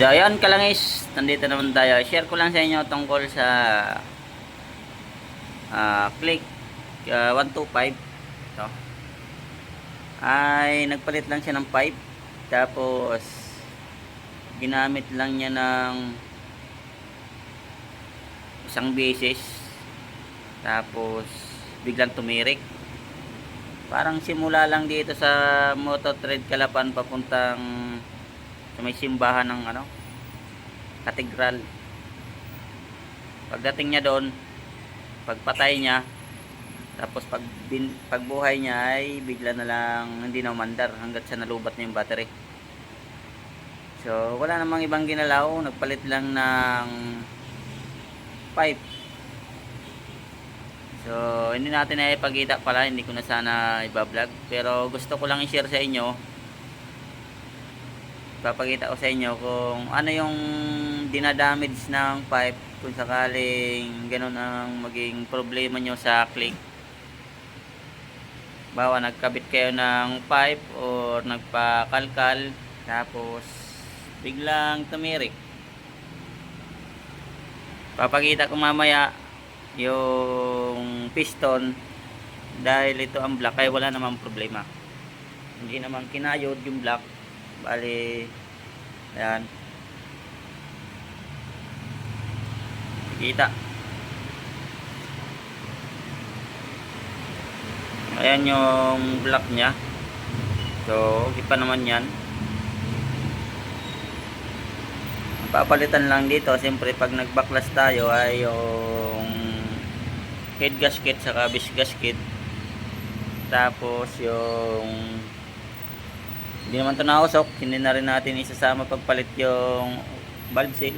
So ayan kalangis, nandito naman tayo. Share ko lang sa inyo tungkol sa ah, click ah, 125 ito. Ay nagpalit lang siya ng pipe. Tapos ginamit lang niya ng isang beses. Tapos biglang tumirik. Parang simula lang dito sa Moto Trade Kalapan papuntang sa may simbahan ng ano katedral pagdating niya doon pagpatay niya tapos pag bin, pagbuhay niya ay bigla na lang hindi na umandar hanggat sa nalubat na yung battery. So wala namang ibang ginalaw nagpalit lang ng pipe. So hindi natin na ipagkita pala hindi ko na sana ibablog. Pero gusto ko lang i-share sa inyo papakita ko sa inyo kung ano yung dinadamage ng pipe kung sakaling ganun ang maging problema nyo sa click. Bawa nagkabit kayo ng pipe or nagpakalkal tapos biglang tumirik. Papakita ko mamaya yung piston dahil ito ang black ay wala namang problema. Hindi naman kinayod yung black bali ayan. Kita. Ayan yung black nya so okay naman yan. Papalitan lang dito. Siyempre pag nagbaklas tayo ay yung head gasket saka base gasket. Tapos yung hindi naman ito nausok hindi na rin natin isasama pagpalit yung valve seal.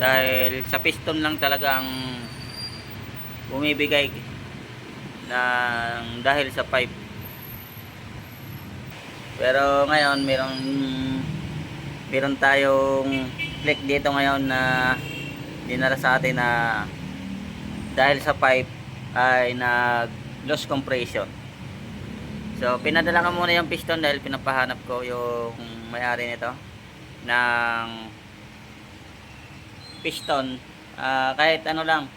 Dahil sa piston lang talagang bumibigay ng dahil sa pipe. Pero ngayon merong meron tayong click dito ngayon na dinara sa atin na dahil sa pipe ay nag loss compression so pinadala ko muna yung piston dahil pinapahanap ko yung may-ari nito ng piston. Ah, kahit ano lang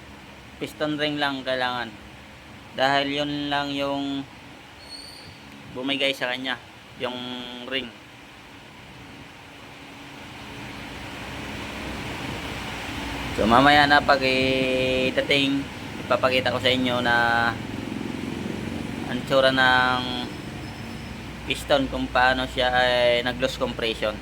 piston ring lang kailangan. Dahil yun lang yung bumigay sa kanya yung ring. So mamaya na pag itating ipapakita ko sa inyo na ang tsura ng piston kung paano siya ay nag-loss compression.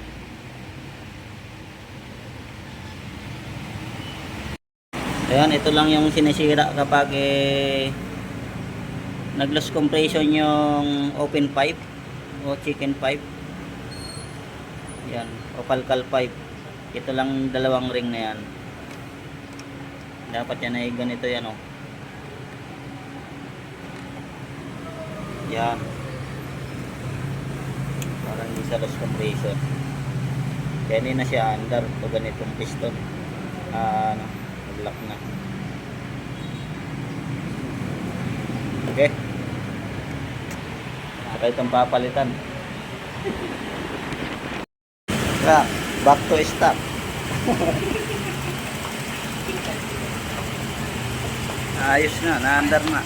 Ayan, ito lang yung sinisira kapag eh, nag-loss compression yung open pipe o chicken pipe. Yan, o kalkal pipe. Ito lang dalawang ring na yan dapat yan ay ganito yan oh yan parang hindi sa loss compression kaya na siya under pag ganitong piston ah ano nag-lock na. Okay. Saka itong papalitan. Yeah, back to stock. Ayos na, naandar na.